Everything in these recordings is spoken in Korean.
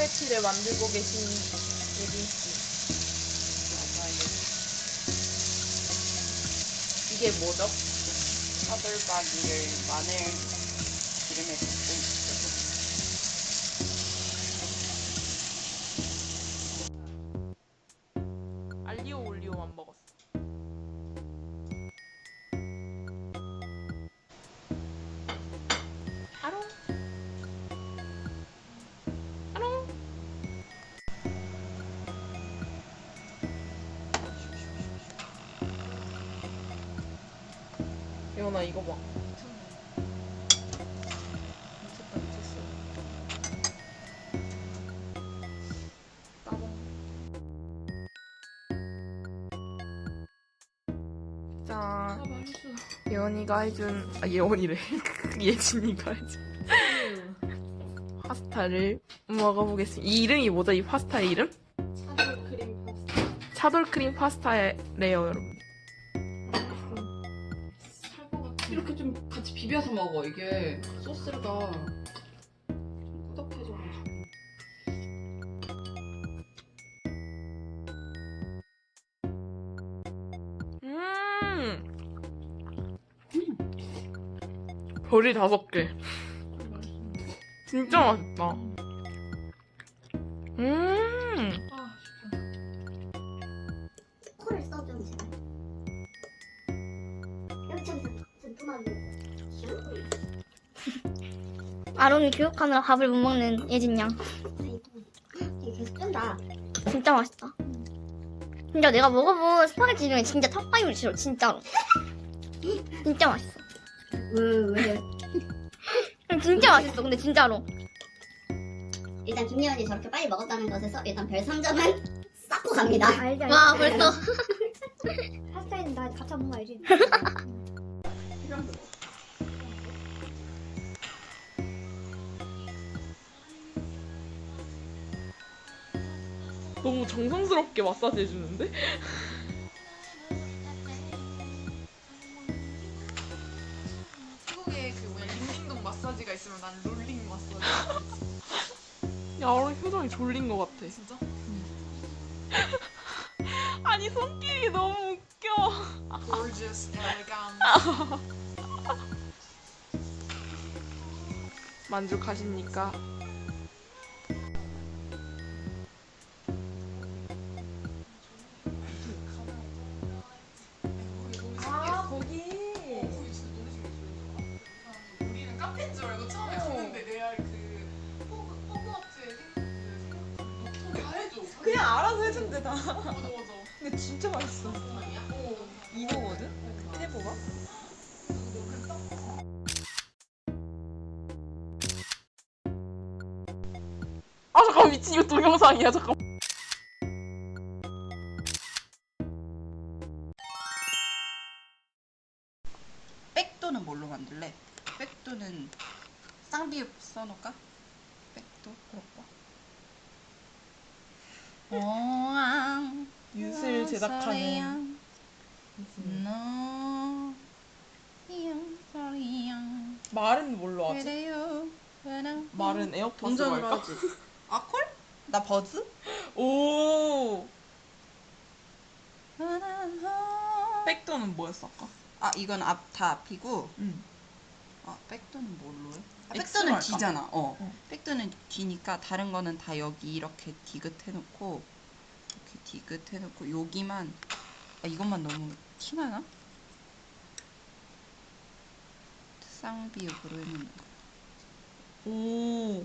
스파게티를 만들고 계신 예빈 씨. 이게 뭐죠? 차돌박이를 마늘 기름에 볶고 예원아 이거 봐. 미쳤다 미쳤어. 따봉. 짠. 예원이가 해준 아 예원이래 예진이가 해준 파스타를 먹어보겠습니다. 이 이름이 뭐죠? 이 파스타의 이름? 차돌 크림 파스타. 차돌크림 파스타래요, 여러분. 이렇게 좀 같이 비벼서 먹어. 이게 소스가 좀 꾸덕해져가지고. 음. 별이 다섯 개. 진짜 맛있다. 음. 아롱이 교육하느라 밥을 못 먹는 예진 양. 이게 계속 뜬다 진짜 맛있다. 진짜 내가 먹어본 스파게티 중에 진짜 탑5로 싫어, 진짜로. 진짜 맛있어. 왜 왜 진짜 맛있어, 근데 진짜로. 일단 김예원이 저렇게 빨리 먹었다는 것에서 일단 별 3점은 쌓고 갑니다 알지, 알지. 와, 벌써. 파스타에는 나 먹는 거 알지? 너무 정성스럽게 마사지 해주는데? 한국에 그 뭐냐 링딩동 마사지가 있으면 난 롤링 마사지 야, 오늘 표정이 졸린 것 같아. 진짜? 아니, 손길이 너무 웃겨. gorgeous, elegant 만족하십니까? 그냥 알아서 해준대 다. 맞아 맞아 근데 진짜 맛있어. 어 이거거든? 태보가? 아, 잠깐 미친. 이거 동영상이야, 잠깐. 백도는 뭘로 만들래? 백도는 쌍비읍 써놓을까? 백도 그럴까? 윷을 제작하는 말은 뭘로 하지? 말은 에어팟으로 동전으로 할까? 하지 아 콜? 나 버즈? 오. 백도는 뭐였어, 아까? 아 이건 앞 다 앞이고 응. 아 백도는 뭘로 해? 아, X로 백도는 할까? 뒤잖아 어 어. 백도는 뒤니까 다른 거는 다 여기 이렇게 디귿 해놓고 이렇게 디귿 해놓고 여기만 아 이것만 너무 티나나? 쌍비읍으로 해놓는 거 오.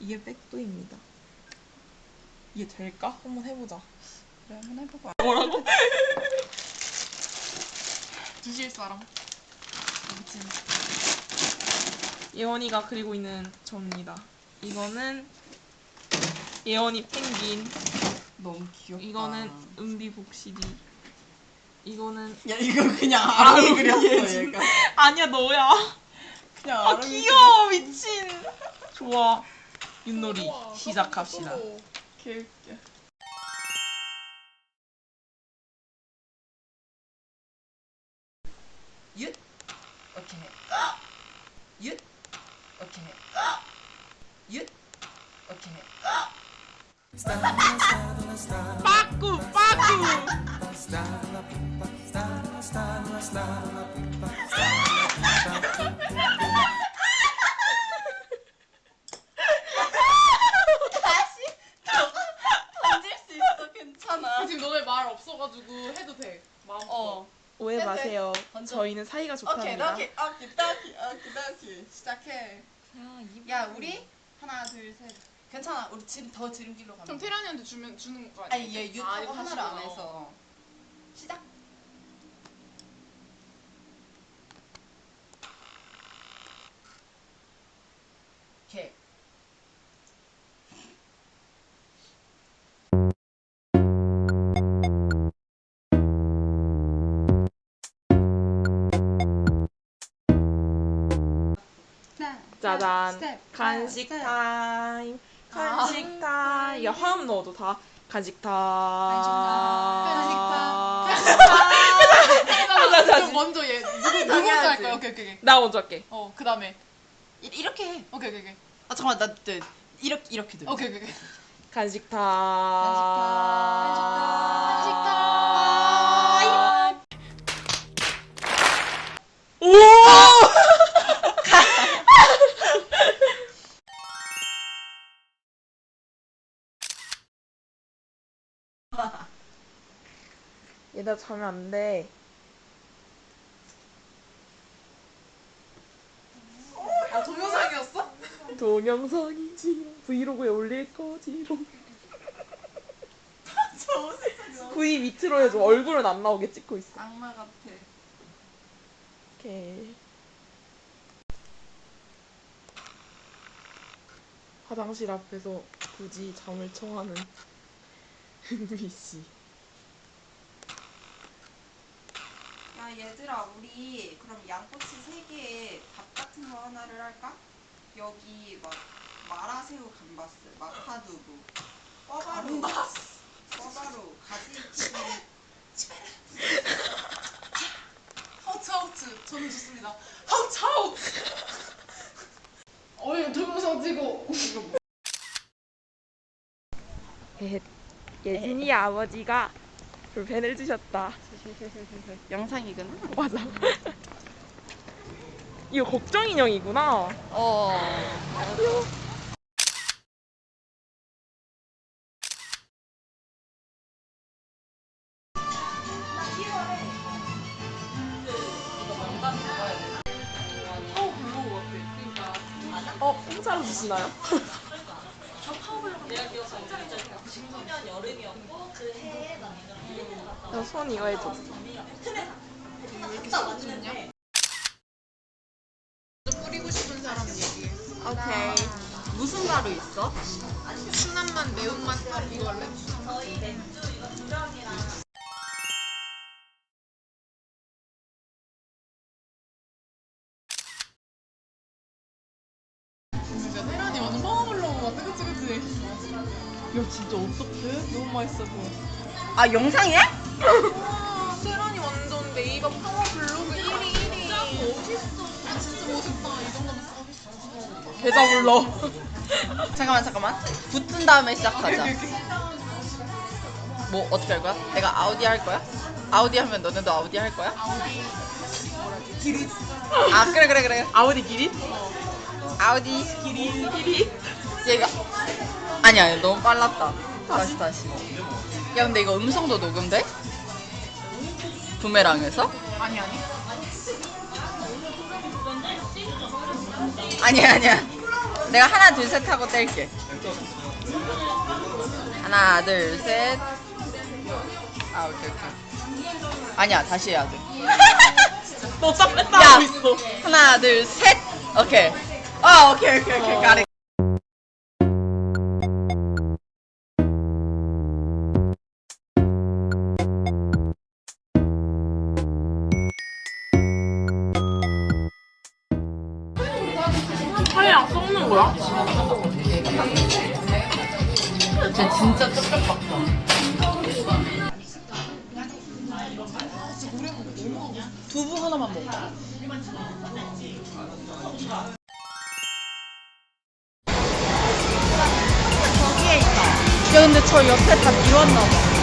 이게 백도입니다. 이게 될까? 한번 해보자. 그래 한번 해보고 뭐라고? 주실 사람 미친 예원이가 그리고 있는 접니다. 이거는 예원이 펭귄. 너무 귀엽다 이거는 은비 복시디. 이거는 야 이거 그냥 아롱이 그렸어 얘가 아니야 너야. 그냥 아 귀여워 미친. 좋아. 윷놀이 시작합시다. 개웃겨 윷 오케이 윷 오케이 윷 오케이. 사이가 오케이, 좋답니다. 오케이, 오케이, 오케이, 오케이, 오케이. 시작해. 야, 우리 하나, 둘, 셋. 괜찮아. 우리 지금 더 지름길로 가면. 그럼 테란이한테 주면 주는 거 아니야? 아니, 얘 유튜브 아, 이거 하나를 안. 해서. 시작. 짜잔. 간식 타임. 간식 타임. 야 화음 넣어도 다 간식 타임. 간식 하나 그럼 다시. 먼저 얘 누구 누구 먼저. 할까요? 오케이 오케이 오케이. 나 먼저 할게. 어 그다음에 이- 이렇게 해. 오케이 오케이 오케이 아, 잠깐만. 나 네, 이렇게 이렇게 돼. 오케이 오케이 오케이. 간식 타임. 간식 얘나 자면 안 돼. 아 동영상이었어? 동영상이지 브이로그에 올릴 거지롱. V 밑으로 해줘. 얼굴은 안 나오게 찍고 있어. 악마 같아. 오케이. 화장실 앞에서 굳이 잠을 청하는 은비 씨. 야 얘들아 우리 그럼 양꼬치 세 개에 밥 같은 거 하나를 할까? 여기 막 마라새우 감바스, 마파두부, 꿔바로, 꿔바로, 가지치기 하우츠하우츠 저는 좋습니다. 하우츠하우츠. 어이 동영상 찍어. 예진이 아버지가 불펜을 주셨다. 영상이구나. 맞아. 이거 걱정 인형이구나. 어. 파워 블로 그 같아. 그러니까 어, 공짜로 주시나요? 야, 손 이거 해줘. 뿌리고 싶은 사람 얘기해. 오케이. 무슨 가루 있어? 순한 맛, 매운맛 이걸로. 진짜 진짜 어떡해? 너무 맛있어 보여. 아 영상이야? 와, 테란이 완전 네이버 파워 블로그 1위 1위. 어딨어? 아 진짜 멋있다. 이 정도면 서비스. 계좌 불러. 잠깐만 잠깐만. 붙은 다음에 시작하자. 뭐 어떻게 할 거야? 내가 아우디 할 거야? 아우디 하면 너네도 아우디 할 거야? 아 그래 그래 그래. 아우디 기린? 아우디 기린 기린. 얘가 아니야 아니야, 너무 빨랐다. 다시 다시. 야 근데 이거 음성도 녹음돼? 부메랑에서? 아니 아니. 아니야 아니야. 내가 하나 둘 셋 하고 뗄게. 하나 둘 셋. 아 오케이 오케이. 아니야 다시 해야 돼. 너딱 뺐다 야. 하고 있어. 하나 둘 셋. 오케이. 아 오케이 오케이 오케이 가리. 섞는 거야? 쟤 진짜 쩝쩝박다. 두부 하나만 먹어. 야 근데 저 옆에 다 비웠나 봐.